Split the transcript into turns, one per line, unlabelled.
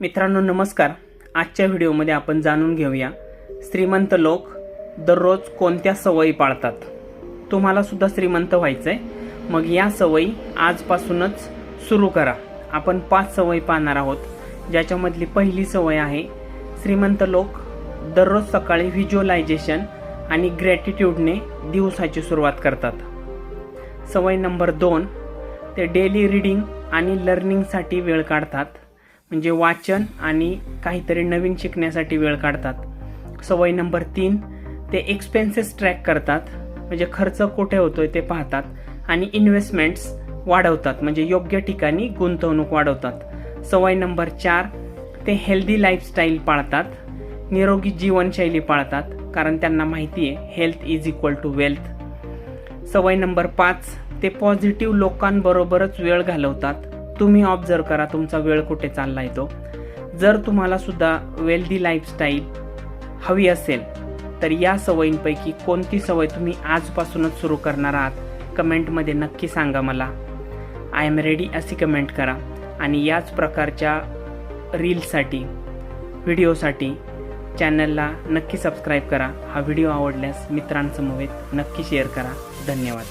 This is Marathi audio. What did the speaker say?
मित्रांनो नमस्कार. आजच्या व्हिडिओमध्ये आपण जाणून घेऊया श्रीमंत लोक दररोज कोणत्या सवयी पाळतात? तुम्हाला सुद्धा श्रीमंत व्हायचं आहे मग या सवयी आजपासूनच सुरू करा. आपण पाच सवयी पाहणार आहोत. ज्याच्यामधली पहिली सवय आहे श्रीमंत लोक दररोज सकाळी व्हिज्युअलायझेशन आणि ग्रॅटिट्यूडने दिवसाची सुरुवात करतात. सवय नंबर दोन ते डेली रीडिंग आणि लर्निंगसाठी वेळ काढतात. म्हणजे वाचन आणि काहीतरी नवीन शिकण्यासाठी वेळ काढतात. सवय नंबर तीन ते एक्सपेन्सेस ट्रॅक करतात. म्हणजे खर्च कुठे होतोय ते पाहतात आणि इन्व्हेस्टमेंट्स वाढवतात. म्हणजे योग्य ठिकाणी गुंतवणूक वाढवतात. सवय नंबर चार ते हेल्दी लाईफस्टाईल पाळतात. निरोगी जीवनशैली पाळतात कारण त्यांना माहिती आहे health is equal to wealth सवय नंबर पाच ते पॉझिटिव्ह लोकांबरोबरच वेळ घालवतात. तुम्ही ऑब्झर्व करा तुमचा वेळ कुठे चालला आहे तो. जर तुम्हाला सुद्धा वेल्दी लाईफस्टाईल हवी असेल तर या सवयींपैकी कोणती सवय तुम्ही आजपासूनच सुरू करणार आहात? कमेंटमध्ये नक्की सांगा मला. आय एम रेडी अशी कमेंट करा. आणि याच प्रकारच्या रीलसाठी व्हिडिओसाठी चॅनलला नक्की सबस्क्राईब करा. हा व्हिडिओ आवडल्यास मित्रांसमवेत नक्की शेअर करा. धन्यवाद.